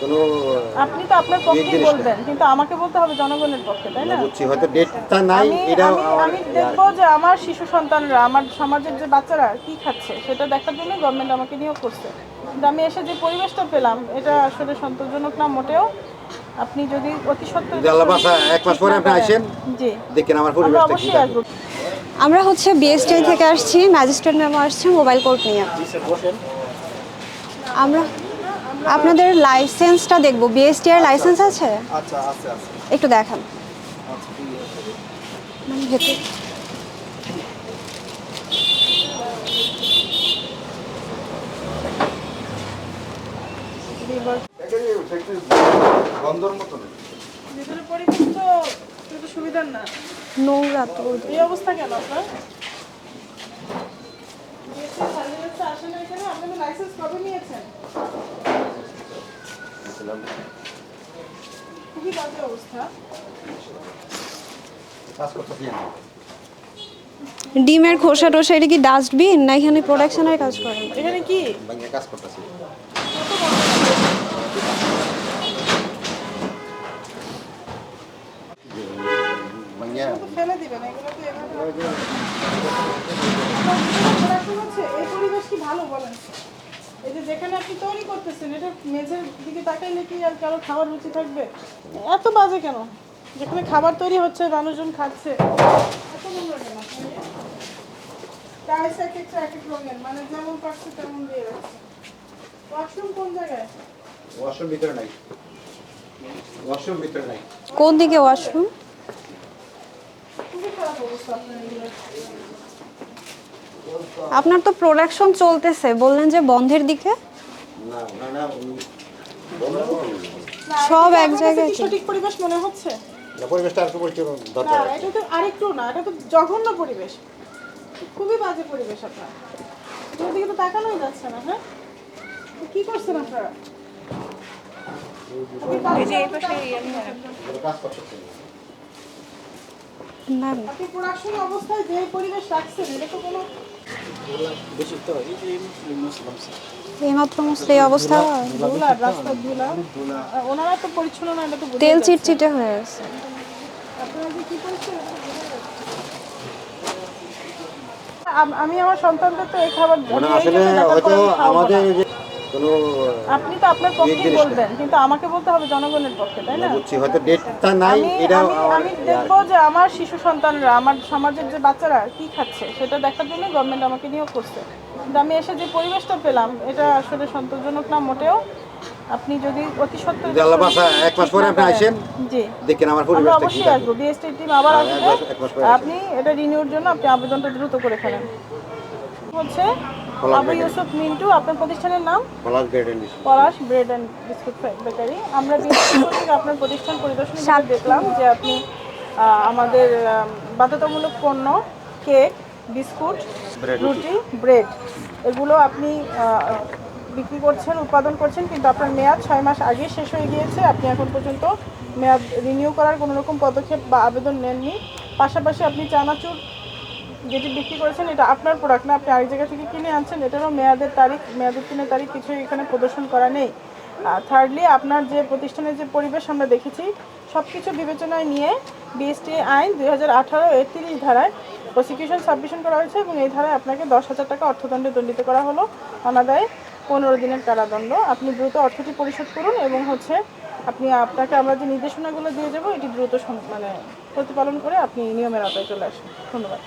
কোনো আপনি তো আপনার পক্ষেই জিনিস না। বলবেন কিন্তু আমাকে বলতে হবে জনগণের পক্ষে তাই না? বুঝছি হয়তো ডেটটা নাই আমি এটা আমি- দেখব যে আমার শিশু সন্তানরা আমার সমাজের যে বাচ্চারা কি খাচ্ছে সেটা দেখার জন্য গভর্নমেন্ট আমাকে নিয়োগ করছে। কিন্তু আমি এসে যে পরিবেশটা পেলাম এটা আসলে সন্তোষজনক না মোটেও। আপনি যদি অতি যদি এক মাস পরে আপনি আসেন জি। দেখেন আমার পরিবেশটা কি অবশ্যই আসব। আমরা হচ্ছে বিএসটিআই থেকে আসছি ম্যাজিস্ট্রেট ম্যাম আসছে মোবাইল কোর্ট নিয়ে। আমরা আপনাদের লাইসেন্সটা দেখব। বিএসটিআই লাইসেন্স আছে? আচ্ছা আছে আছে। একটু দেখান। মানে ভেতর বন্ধর মতন ভিতরে পরিবেশ তো একটু সুবিধার না। নোংরা তো। এই অবস্থা কেন আপনার? আসেন এখানে আপনি লাইসেন্স কবে নিয়েছেন? খুবই বাজে অবস্থা। কাজ করতেছি আমি। ডিমের খোসা টোসা এটা কি ডাস্টবিন? না এখানে প্রোডাকশনের কাজ করেন এখানে কি? কাজ করতেছি। ফেলে দিবেন এগুলো তো এভাবে আপনার যেটা হচ্ছে, এই পরিবেশ কি ভালো বলেন? এই যে যেখানে আপনি তৈরি করতেছেন এটা মেঝের দিকে তাকাইলে কি আর কারও খাবার রুচি থাকবে? এত বাজে কেন? যেখানে খাবার তৈরি হচ্ছে মানুষজন খাচ্ছে। এত নোংরা কেন টাইলস এক একটা এক এক রঙের মানে যেমন পারছে তেমন দিয়ে রাখছে ওয়াশরুম কোন জায়গায়? ওয়াশরুম ভিতরে নাই। ওয়াশরুম ভিতরে নাই। কোন দিকে ওয়াশরুম খুবই খারাপ অবস্থা আপনার আপনার তো প্রোডাকশন চলতেছে বললেন যে বন্ধের দিকে? সব এক জায়গায়? সঠিক পরিবেশ মনে হচ্ছে? পরিবেশটা আর একটু পরিচয় না দরকার এটা তো আরেকটু না এটা তো জঘন্য পরিবেশ। খুবই বাজে পরিবেশ আপনার। এগুলোর দিকে তো তাকানোই যাচ্ছে না হ্যাঁ? কি করছেন আপনারা? আপনি প্রোডাকশন অবস্থায় যে পরিবেশ রাখছেন এটা তো কোনো এইমাত্র মুসলে এই অবস্থা ওনারা তো পরিচ্ছন্ন না এটা তো তেল চিটচিটে হয়ে আছে। আম- আমি আমার সন্তানদের তো এই খাবার আসলে হয়তো আমাদের কোনো আপনি তো আপনার না। বলবেন কিন্তু আমাকে বলতে হবে জনগণের পক্ষে তাই না? বুঝছি হয়তো ডেটটা নাই আমি এটা আমি- দেখব যে আমার শিশু সন্তানরা আমার সমাজের যে বাচ্চারা কি খাচ্ছে সেটা দেখার জন্য গভর্নমেন্ট আমাকে নিয়োগ করছে। কিন্তু আমি এসে যে পরিবেশটা পেলাম এটা আসলে সন্তোষজনক না মোটেও। আপনি যদি অতি আল্লাহ এক মাস পরে আপনি আসেন জি। দেখেন আমার পরিবেশটা কি অবশ্যই আসব বিএসটি টিম আবার হ্যাঁ, আসবে। আপনি এটা রিনিউর জন্য আপনি আবেদনটা দ্রুত করে ফেলেন। হচ্ছে আবু ইউসুফ মিন্টু আপনার প্রতিষ্ঠানের নাম? Palash garden Palash bread and biscuit bakery আমরা আপনার প্রতিষ্ঠান পরিদর্শন করে দেখলাম যে আপনি আমাদের বাধ্যতামূলক পণ্য কেক বিস্কুট রুটি ব্রেড এগুলো আপনি বিক্রি করছেন উৎপাদন করছেন কিন্তু আপনার মেয়াদ ছয় মাস আগে শেষ হয়ে গিয়েছে। আপনি এখন পর্যন্ত মেয়াদ রিনিউ করার কোনো রকম পদক্ষেপ বা আবেদন নেননি। পাশাপাশি আপনি চানাচুর যেটি বিক্রি করেছেন, এটা আপনার প্রোডাক্ট না, আপনি আরেক জায়গা থেকে কিনে আনছেন, এটারও মেয়াদের তারিখ, মেয়াদের তিনের তারিখ কিছু এখানে প্রদর্শন করা নেই। থার্ডলি আপনার যে প্রতিষ্ঠানের যে পরিবেশ আমরা দেখেছি সব কিছু বিবেচনায় নিয়ে বিএসটি আইন দুই হাজার আঠারো এর তিরিশ ধারায় প্রসিকিউশন সাবমিশন করা হয়েছে এবং এই ধারায় আপনাকে দশ হাজার টাকা অর্থদণ্ডে দণ্ডিত করা হলো। অনাদায় পনেরো দিনের কারাদণ্ড। আপনি দ্রুত অর্থটি পরিশোধ করুন এবং হচ্ছে আপনি আপনাকে আমরা যে নির্দেশনাগুলো দিয়ে যাব, এটি দ্রুত মানে প্রতিপালন করে আপনি নিয়মের আওতায় চলে আসুন। ধন্যবাদ।